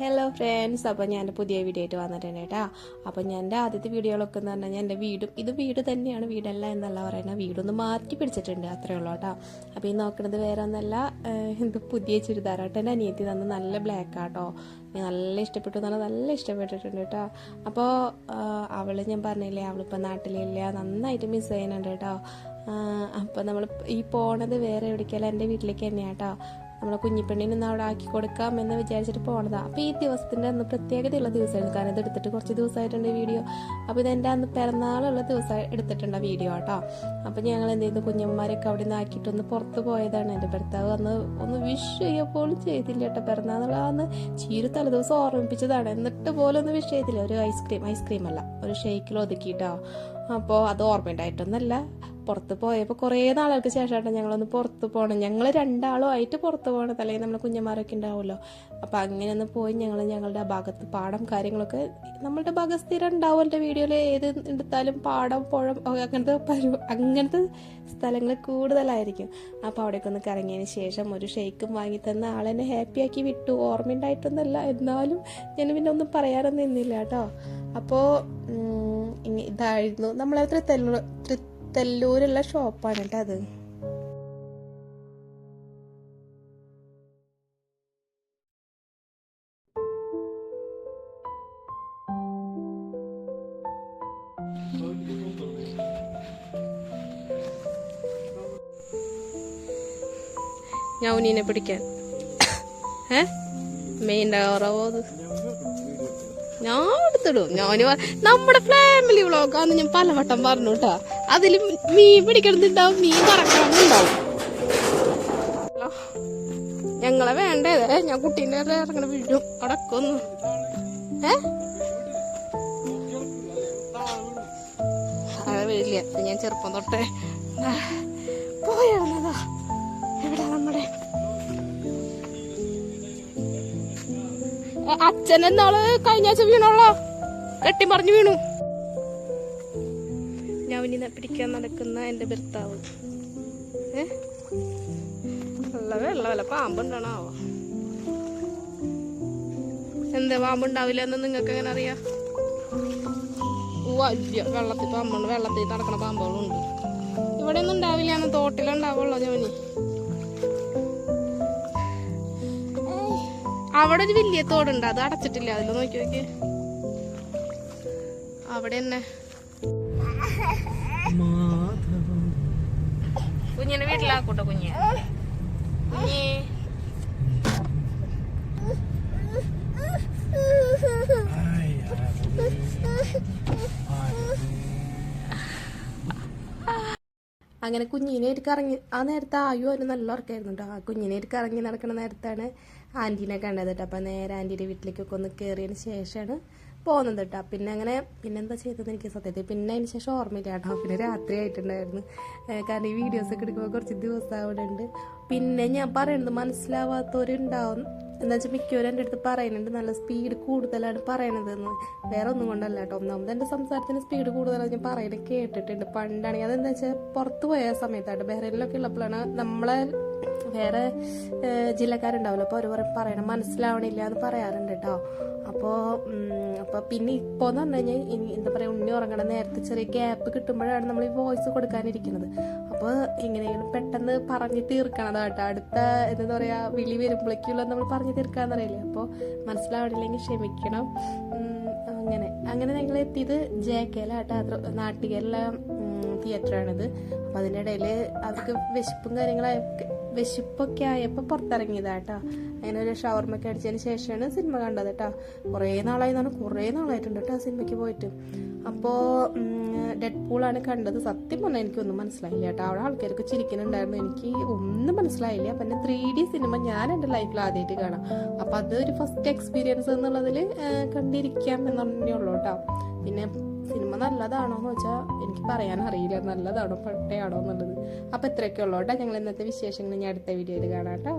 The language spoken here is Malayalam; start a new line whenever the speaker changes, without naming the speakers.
ഹലോ ഫ്രണ്ട്സ് അപ്പോൾ ഞാൻ എന്റെ പുതിയ വീഡിയോ ആയിട്ട് വന്നിട്ടുണ്ട് കേട്ടോ. അപ്പോൾ ഞാൻ എന്റെ ആദ്യത്തെ വീഡിയോകളൊക്കെ എന്ന് പറഞ്ഞാൽ ഞാൻ എന്റെ വീടും ഇത് വീട് തന്നെയാണ് വീടല്ല എന്നല്ല പറയുന്നത് വീടൊന്ന് മാറ്റി പിടിച്ചിട്ടുണ്ട് അത്രേ ഉള്ളൂ കേട്ടോ. അപ്പോൾ ഈ നോക്കുന്നത് വേറെ ഒന്നല്ല എന്ത് പുതിയ ചുരിദാറാട്ടോ എന്റെ അനിയത്തി തന്ന നല്ല ബ്ലാക്ക് ആട്ടോ നല്ല ഇഷ്ടപ്പെട്ടു എന്ന് പറഞ്ഞാൽ നല്ല ഇഷ്ടപ്പെട്ടിട്ടുണ്ട് കേട്ടോ. അപ്പോൾ അവൾ ഞാൻ പറഞ്ഞില്ലേ അവളിപ്പോൾ നാട്ടിലില്ല നന്നായിട്ട് മിസ് ചെയ്യുന്നുണ്ട് കേട്ടോ. അപ്പോൾ നമ്മൾ ഈ പോണത് വേറെ എവിടേക്കല്ല എന്റെ വീട്ടിലേക്ക് തന്നെയാണ് കേട്ടോ. നമ്മളെ കുഞ്ഞിപ്പെണ്ണിനെ ഒന്ന് അവിടെ ആക്കി കൊടുക്കാം എന്ന് വിചാരിച്ചിട്ട് പോണതാണ് അപ്പോൾ ഈ ദിവസത്തിന്റെ അന്ന് പ്രത്യേകതയുള്ള ദിവസമായിരുന്നു. കാരണം ഇത് എടുത്തിട്ട് കുറച്ച് ദിവസമായിട്ടുണ്ട് വീഡിയോ. അപ്പോൾ ഇതെന്റെ അന്ന് പിറന്നാളുള്ള ദിവസം എടുത്തിട്ടുണ്ട് വീഡിയോ കേട്ടോ. അപ്പോൾ ഞങ്ങൾ എന്ത് ചെയ്തു? കുഞ്ഞമ്മമാരൊക്കെ അവിടെ നിന്ന് ആക്കിയിട്ടൊന്ന് പുറത്ത് പോയതാണ്. എന്റെ ഭർത്താവ് അന്ന് ഒന്ന് വിഷ് ചെയ്യപ്പോഴും ചെയ്തില്ല കേട്ടോ. പിറന്നാളുള്ള അന്ന് ചീര് തലേദിവസം ഓർമ്മിപ്പിച്ചതാണ്. എന്നിട്ട് പോലും ഒന്ന് വിഷ് ചെയ്തില്ല. ഒരു ഐസ്ക്രീം ഐസ്ക്രീം അല്ല. ഒരു ഷെയ്ക്കിൽ ഒതുക്കിയിട്ടോ. അപ്പോൾ അത് ഓർമ്മയുണ്ടായിട്ടൊന്നല്ല. പുറത്ത് പോയപ്പോൾ കുറേ നാളുകൾക്ക് ശേഷമായിട്ട് ഞങ്ങളൊന്ന് പുറത്ത് പോകണം ഞങ്ങൾ രണ്ടാളും ആയിട്ട് പുറത്ത് പോകണം അല്ലെങ്കിൽ നമ്മൾ കുഞ്ഞന്മാരൊക്കെ ഉണ്ടാവുമല്ലോ. അപ്പം അങ്ങനെ ഒന്ന് പോയി ഞങ്ങൾ ഞങ്ങളുടെ ഭാഗത്ത് പാടം കാര്യങ്ങളൊക്കെ നമ്മളുടെ ഭാഗത്ത് സ്ഥിരം ഉണ്ടാവും എന്റെ വീഡിയോയിൽ ഏത് എടുത്താലും പാടം പുഴ അങ്ങനത്തെ അങ്ങനത്തെ സ്ഥലങ്ങൾ കൂടുതലായിരിക്കും. അപ്പോൾ അവിടേക്ക് ഒന്ന് കറങ്ങിയതിന് ശേഷം ഒരു ഷെയ്ക്കും വാങ്ങി തന്ന ആളെന്നെ ഹാപ്പിയാക്കി വിട്ടു. ഓർമ്മയുണ്ടായിട്ടൊന്നുമല്ല. എന്നാലും ഞാൻ പിന്നെ ഒന്നും പറയാനൊന്നും നിന്നില്ല കേട്ടോ. അപ്പോൾ ഇതായിരുന്നു. നമ്മളെ തൃത്തല്ലൂർ തൃത്തല്ലൂരുള്ള ഷോപ്പാണ് കേട്ടോ അത്. ഞാൻ ഞൗനീനെ പിടിക്കാൻ. ഏ മെയിൻഡാറാവോ അത്? ഞാൻ എടുത്തിടും. പ- നമ്മുടെ ഫാമിലി വ്ളോഗാന്ന് ഞാൻ പലവട്ടം പറഞ്ഞു കേട്ടാ അതിൽ മീൻ പിടിക്കണതുണ്ടാവും മീൻ കറക്കണമെന്നുണ്ടാവും ഹലോ. ഞങ്ങളെ വേണ്ടേ? ഞാൻ കുട്ടീന്റെ ഇറങ്ങണ വീഴും അടക്കൊന്നു ഏ? അത് വീഴില്ല ഞാൻ ചെറുപ്പം തൊട്ടേ പോയിരുന്നതാ എവിടെ നമ്മുടെ അച്ഛൻ എന്നാൾ കഴിഞ്ഞ ആഴ്ച വീണോളോ? കെട്ടിമറിഞ്ഞു വീണു. ഞാൻ ഇനി പിടിക്കാൻ നടക്കുന്ന എന്റെ ഭർത്താവ്. ഏ? വല്ല പാമ്പുണ്ടാണാവോ എന്താ പാമ്പുണ്ടാവില്ല എന്ന് നിങ്ങൾക്ക് എങ്ങനെ അറിയാം? വലിയ വെള്ളത്തിൽ പാമ്പുണ്ട്. വെള്ളത്തിൽ നടക്കണ പാമ്പുകളുണ്ട്. ഇവിടെ ഒന്നും ഉണ്ടാവില്ല എന്ന് ജവനി അവിടെ ഒരു വലിയ തോടുണ്ട്. അത് അടച്ചിട്ടില്ല. അതിൽ നോക്കി നോക്കി. അവിടെ തന്നെ കുഞ്ഞിനെ വീട്ടിലാക്കൂട്ടോ കുഞ്ഞ്. കുഞ്ഞി. അങ്ങനെ കുഞ്ഞിനെ കറങ്ങി ആ നേരത്തെ ആയു ഒരു നല്ല ഉറക്കായിരുന്നു കേട്ടോ ആ കുഞ്ഞിനെ കറങ്ങി നടക്കുന്ന നേരത്താണ് ആന്റീനെ കണ്ടത് കേട്ടോ അപ്പം നേരെ ആന്റീന്റെ വീട്ടിലേക്കൊക്കെ ഒന്ന് കയറിയതിന് ശേഷമാണ് പോകുന്നത് കേട്ടോ പിന്നെ അങ്ങനെ പിന്നെന്താ ചെയ്തത് എനിക്ക് സത്യത്തിൽ പിന്നെ അതിന് ശേഷം ഓർമ്മയില്ല കേട്ടോ പിന്നെ രാത്രി ആയിട്ടുണ്ടായിരുന്നു. കാരണം ഈ വീഡിയോസ് ഒക്കെ എടുക്കുമ്പോൾ കുറച്ച് ദിവസം അവിടെ ഉണ്ട്. പിന്നെ ഞാൻ പറയുന്നത് മനസ്സിലാവാത്തവരുണ്ടാവും. എന്താ വെച്ചാൽ മിക്കവരും എന്റെ അടുത്ത് പറയുന്നുണ്ട് നല്ല സ്പീഡ് കൂടുതലാണ് പറയണതെന്ന്. വേറെ ഒന്നും കൊണ്ടല്ല കേട്ടോ ഒന്നാമത് എന്റെ സംസാരത്തിന് സ്പീഡ് കൂടുതലാണ് ഞാൻ പറയുന്നത് കേട്ടിട്ടുണ്ട് പണ്ടാണെങ്കിൽ. അതെന്താ വെച്ചാൽ പുറത്ത് പോയ സമയത്താണ്. ബഹ്റൈനിലൊക്കെ ഉള്ളപ്പോഴാണ് നമ്മളെ വേറെ ജില്ലക്കാരുണ്ടാവില്ല. അപ്പോൾ അവർ പറയണം. മനസ്സിലാവണില്ല എന്ന് പറയാറുണ്ട് കേട്ടോ അപ്പോൾ അപ്പോൾ പിന്നെ ഇപ്പോൾ എന്ന് പറഞ്ഞു കഴിഞ്ഞാൽ എന്താ പറയുക ഉണ്ണി ഉറങ്ങണ. നേരത്തെ ചെറിയ ഗ്യാപ്പ് കിട്ടുമ്പോഴാണ് നമ്മൾ ഈ വോയിസ് കൊടുക്കാനിരിക്കുന്നത്. അപ്പോൾ എങ്ങനെയെങ്കിലും പെട്ടെന്ന് പറഞ്ഞു കേട്ടോ അടുത്ത എന്താ പറയുക വിളി വരുമ്പോഴേക്കുള്ള നമ്മൾ പറഞ്ഞു തീർക്കാന്നറിയില്ലേ? അപ്പോൾ മനസ്സിലാവണില്ലെങ്കിൽ ക്ഷമിക്കണം. അങ്ങനെ. അങ്ങനെ ഞങ്ങൾ എത്തിയത് ജെ കെയിലാട്ടോ നാട്ടികയിലെ തിയേറ്ററാണിത് അപ്പം അതിന്റെ ഇടയിൽ അവർക്ക് വിശപ്പും കാര്യങ്ങളായൊക്കെ വിശപ്പൊക്കെ ആയപ്പോൾ പുറത്തിറങ്ങിയതാട്ടോ. അങ്ങനെ ഒരു ഷവർമൊക്കെ അടിച്ചതിന് ശേഷമാണ് സിനിമ കണ്ടത് കേട്ടോ കുറേ നാളായി എന്നാണ് കുറേ നാളായിട്ടുണ്ട് കേട്ടോ സിനിമയ്ക്ക് പോയിട്ട്. അപ്പോൾ ഡെഡ് പൂളാണ് കണ്ടത്. സത്യം പറഞ്ഞാൽ എനിക്കൊന്നും മനസ്സിലായില്ല കേട്ടോ അവിടെ ആൾക്കാർക്ക് ചിരിക്കുന്നുണ്ടായിരുന്നു. എനിക്ക് ഒന്നും മനസ്സിലായില്ല. പിന്നെ ത്രീ ഡി സിനിമ ഞാൻ എന്റെ ലൈഫിൽ ആദ്യമായിട്ട് കാണാം. അപ്പം അതൊരു ഫസ്റ്റ് എക്സ്പീരിയൻസ് എന്നുള്ളതിൽ കണ്ടിരിക്കാം എന്നുള്ളൂ കേട്ടോ പിന്നെ സിനിമ നല്ലതാണോ എന്ന് വെച്ചാൽ എനിക്ക് പറയാൻ അറിയില്ല. നല്ലതാണോ പട്ടയാണോ എന്നുള്ളത്. അപ്പോൾ ഇത്രയൊക്കെ ഉള്ളൂ കേട്ടോ. ഞങ്ങൾ ഇന്നത്തെ വിശേഷങ്ങൾ ഞാൻ അടുത്ത വീഡിയോയിൽ കാണാം കേട്ടോ.